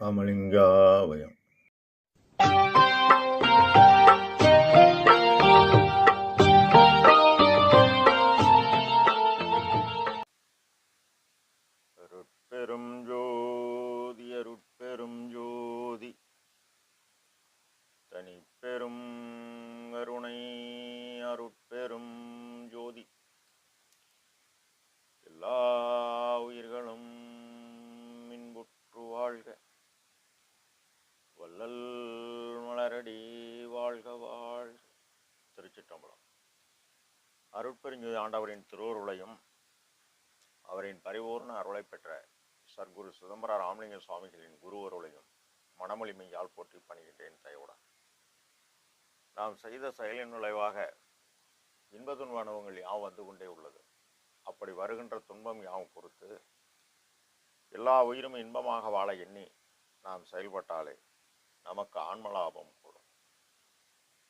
ராமலிங்காவயம் பெரும் ஜோ அருட்பெரும் ஜோதி தனிப்பெரும் கருணை அருட்பெரும் ஜோதி எல்லா உயிர்களும் மின்புற்று வாழ்க வள்ளல் மலரடி வாழ்க வாழ்க திருச்சிற்றம்பலம் அருட்பெருஞ்சோதி ஆண்டவரின் திருவருளையும் அவரின் பரிபூர்ண அருளை பெற்ற சர்க்குரு சிதம்பர ராமலிங்க சுவாமிகளின் குருவருளையும் மனமொழிமையால் போற்றி பணிகின்றேன் தயவுடன் நாம் செய்த செயலின் விளைவாக இன்பதுன்ப அனுபவங்கள் யாவும் வந்து கொண்டே உள்ளது. அப்படி வருகின்ற துன்பம் யாவும் பொறுத்து எல்லா உயிரும் இன்பமாக வாழ எண்ணி நாம் செயல்பட்டாலே நமக்கு ஆன்மலாபம் கூடும்.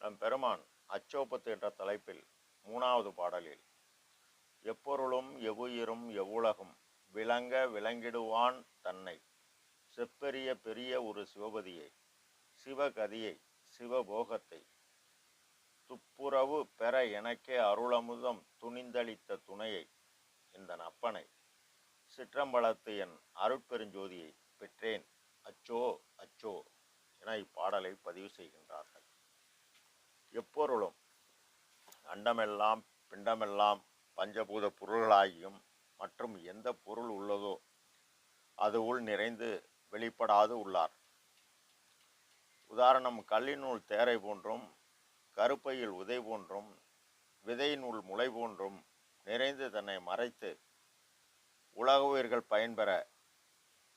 நம் பெருமான் அச்சோப்பத்து என்ற தலைப்பில் மூணாவது பாடலில் எப்பொருளும் எவ்வுயிரும் எவ்வுலகும் விளங்க விளங்கிடுவான் தன்னை செப்பெரிய பெரிய ஒரு சிவபதியை சிவகதியை சிவபோகத்தை துப்புரவு பெற எனக்கே அருளமுதம் துணிந்தளித்த துணையை இந்த அப்பனை சிற்றம்பலத்து என் அருட்பெருஞ்சோதியை பெற்றேன். அச்சோ அச்சோ என இப்பாடலை பதிவு செய்கின்றார்கள். எப்பொருளும் அண்டமெல்லாம் பிண்டமெல்லாம் பஞ்சபூத பொருள்களாகியும் மற்றும் எந்த பொருள் உள்ளதோ அது உள் நிறைந்து வெளிப்படாது உள்ளார். உதாரணம் கல்லினுள் தேரை போன்றும் கருப்பையில் உதை போன்றும் விதையினுள் முளை போன்றும் நிறைந்து தன்னை மறைத்து உலக உயிர்கள் பயன்பெற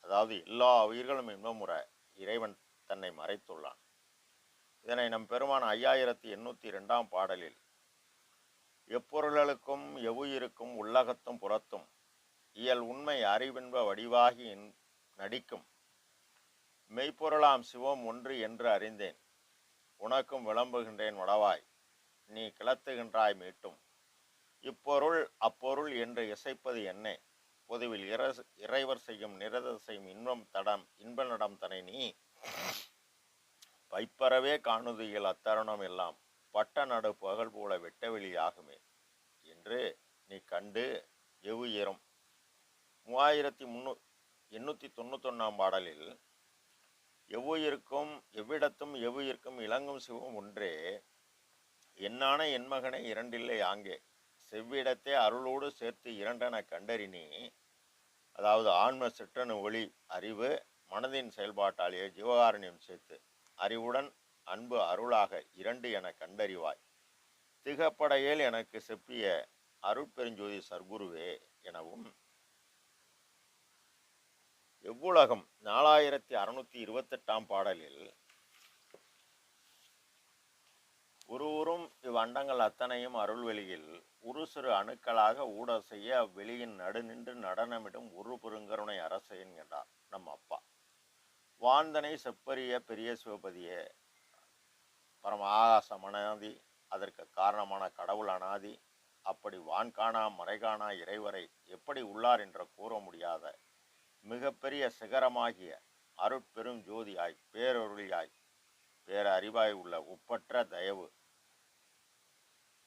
அதாவது எல்லா உயிர்களும் இன்பமுற இறைவன் தன்னை மறைத்துள்ளான். இதனை நம் பெருமான் ஐயாயிரத்தி எண்ணூற்றி ரெண்டாம் பாடலில் எப்பொருளுக்கும் எவ்வுயிருக்கும் உள்ளகத்தும் புறத்தும் இயல் உண்மை அறிவின்ப வடிவாகி நடிக்கும். மெய்ப்பொருளாம் சிவம் ஒன்று என்று அறிந்தேன். உனக்கும் விளம்புகின்றேன் வடவாய். நீ கிளத்துகின்றாய் மீட்டும். இப்பொருள் அப்பொருள் என்று இசைப்பது என்னே? பொதுவில் இற- இறைவர் செய்யும் நிரதசையும் இன்பம் தடம் இன்ப நடம் தனை நீ. பைப்பறவே காணுது இயல் அத்தருணம் எல்லாம். பட்ட நடு பகல் போல வெட்டவெளியாகுமே என்று நீ கண்டு எவ்வுயிரும் மூவாயிரத்தி முன்னூ எண்ணூற்றி தொண்ணூத்தொன்னாம் பாடலில் எவ்வுயிருக்கும் எவ்விடத்தும் எவ்வுயிருக்கும் இளங்கும் சிவம் ஒன்றே என்னான என் மகனை இரண்டில்லை ஆங்கே செவ்விடத்தே அருளோடு சேர்த்து இரண்டென கண்டறினி அதாவது ஆன்ம சிற்றணு ஒளி அறிவு மனதின் செயல்பாட்டாலேயே ஜீவகாரணியம் சேர்த்து அறிவுடன் அன்பு அருளாக இரண்டு என கண்டறிவாய். திகப்படையேல் எனக்கு செப்பிய அருட்பெருஞ்சோதி சர்க்குருவே எனவும் எவ்வுலகம் நாலாயிரத்தி அறுநூத்தி இருபத்தெட்டாம் பாடலில் ஒருவரும் இவ்வண்டங்கள் அத்தனையும் அருள்வெளியில் ஒரு சிறு அணுக்களாக ஊட செய்ய அவ்வெளியின் நடு நின்று நடனமிடும் ஒரு பெருங்கருணை அரசு என்கின்றார் நம் அப்பா. வாந்தனை செப்பரிய பெரிய சிவபதியே பரம ஆகாசம் அனாதி அதற்கு காரணமான கடவுள் அனாதி அப்படி வான்காணா மறைகாணா இறைவரை எப்படி உள்ளார் என்று கூற முடியாத மிகப்பெரிய சிகரமாகிய அருட்பெரும் ஜோதியாய் பேரொருளியாய் பேரறிவாய் உள்ள ஒப்பற்ற தயவு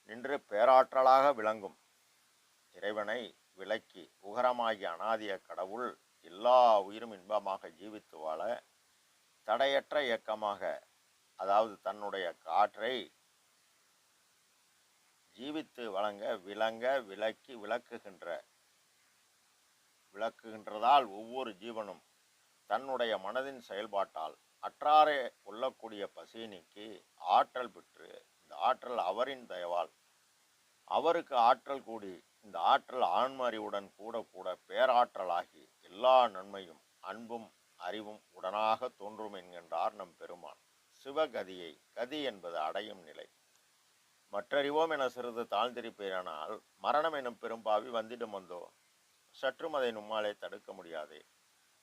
நின்று பேராற்றலாக விளங்கும். இறைவனை விளக்கி உகரமாகிய அனாதிய கடவுள் எல்லா உயிரும் இன்பமாக ஜீவித்து வாழ தடையற்ற இயக்கமாக அதாவது தன்னுடைய காற்றை ஜீவித்து வழங்க விளங்க விளக்கி விளக்குகின்ற விளக்குகின்றதால் ஒவ்வொரு ஜீவனும் தன்னுடைய மனதின் செயல்பாட்டால் அற்றாரே கொள்ளக்கூடிய பசினிக்கு ஆற்றல் பெற்று இந்த ஆற்றல் அவரின் தயவால் அவருக்கு ஆற்றல் கூடி இந்த ஆற்றல் ஆண்மறிவுடன் கூட கூட பேராற்றலாகி எல்லா நன்மையும் அன்பும் அறிவும் உடனாக தோன்றும் என்கின்றார் நம் பெருமான். சிவகதியை கதி என்பது அடையும் நிலை. மற்றறிவோம் என சிறிது தாழ்ந்திருப்பீரானால் மரணம் எனும் பெரும்பாவி வந்திடும் வந்தோ சற்றும் அதை நம்மாலே தடுக்க முடியாதே.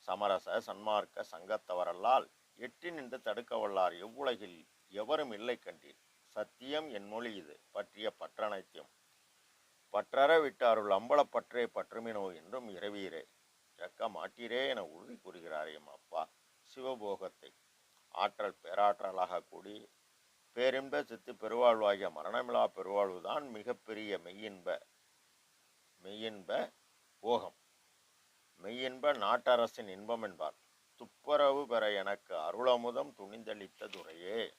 சமரச சன்மார்க்க சங்கத்தவரல்லால் எட்டி நின்று தடுக்க வல்லார் எவ்வுலகில் எவரும் இல்லை கண்டீர். சத்தியம் என் மொழி இது பற்றிய பற்றனைத்தியம் பற்றற விட்டாருள் அம்பலப்பற்றே பற்றுமினோ என்றும் இரவீரே ஜக்க மாட்டீரே என உறுதி கூறுகிறாரே அப்பா சிவபோகத்தை. ஆற்றல் பேராற்றலாக கூடி பேரின்ப சித்து பெருவாழ்வாகிய மரணமிலா பெருவாழ்வுதான் மிகப்பெரிய மெய்யின்ப மெய்யின்ப போகம். மெய்யின்ப நாட்டரசின் இன்பம் என்பார். துப்புரவு பெற எனக்கு அருளமுதம் துணிந்தளித்த துறையே.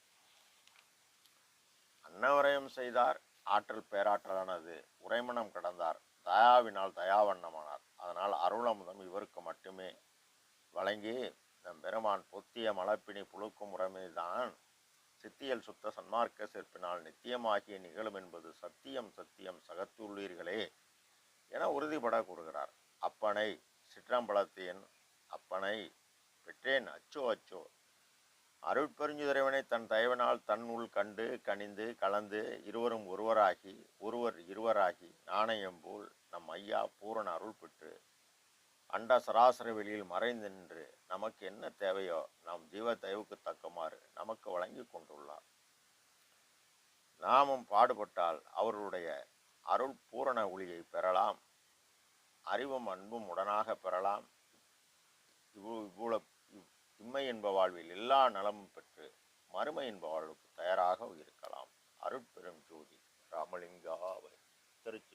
அன்னவரயம் செய்தார். ஆற்றல் பேராற்றலானது உறைமனம் கடந்தார். தயாவினால் தயாவண்ணமானார். அதனால் அருளமுதம் இவருக்கு மட்டுமே வழங்கி பெருமான் பொத்திய மலப்பினி புழுக்கும் முறைமைதான் சித்தியல் சுத்த சன்மார்க்க சேர்ப்பினால் நித்தியமாகிய நிகழும் என்பது சத்தியம் சத்தியம் சகத்துள்ளீர்களே என உறுதிபட கூறுகிறார். அப்பனை சிற்றம்பலத்தின் அப்பனை பெற்றேன் அச்சோ அச்சோ. அருட்பெருஞ்சுதிரைவனை தன் தயவனால் தன் உள் கண்டு கனிந்து கலந்து இருவரும் ஒருவராகி ஒருவர் இருவராகி நாணயம் போல் நம் ஐயா பூரண அருள் பெற்று அண்ட சராசர வெளியில் மறைந்து நின்று நமக்கு என்ன தேவையோ நாம் ஜீவ தயவுக்கு தக்கமாறு நமக்கு வழங்கி கொண்டுள்ளார். நாமும் பாடுபட்டால் அவர்களுடைய அருள் பூரண ஒளியை பெறலாம். அறிவும் அன்பும் உடனாக பெறலாம். இவ்வு இவ்வுல இம்மை என்ப வாழ்வில் எல்லா நலமும் பெற்று மறுமை என்ப வாழ்வுக்கு தயாராக இருக்கலாம். அருட்பெரும் ஜோதி ராமலிங்காவை திருச்சி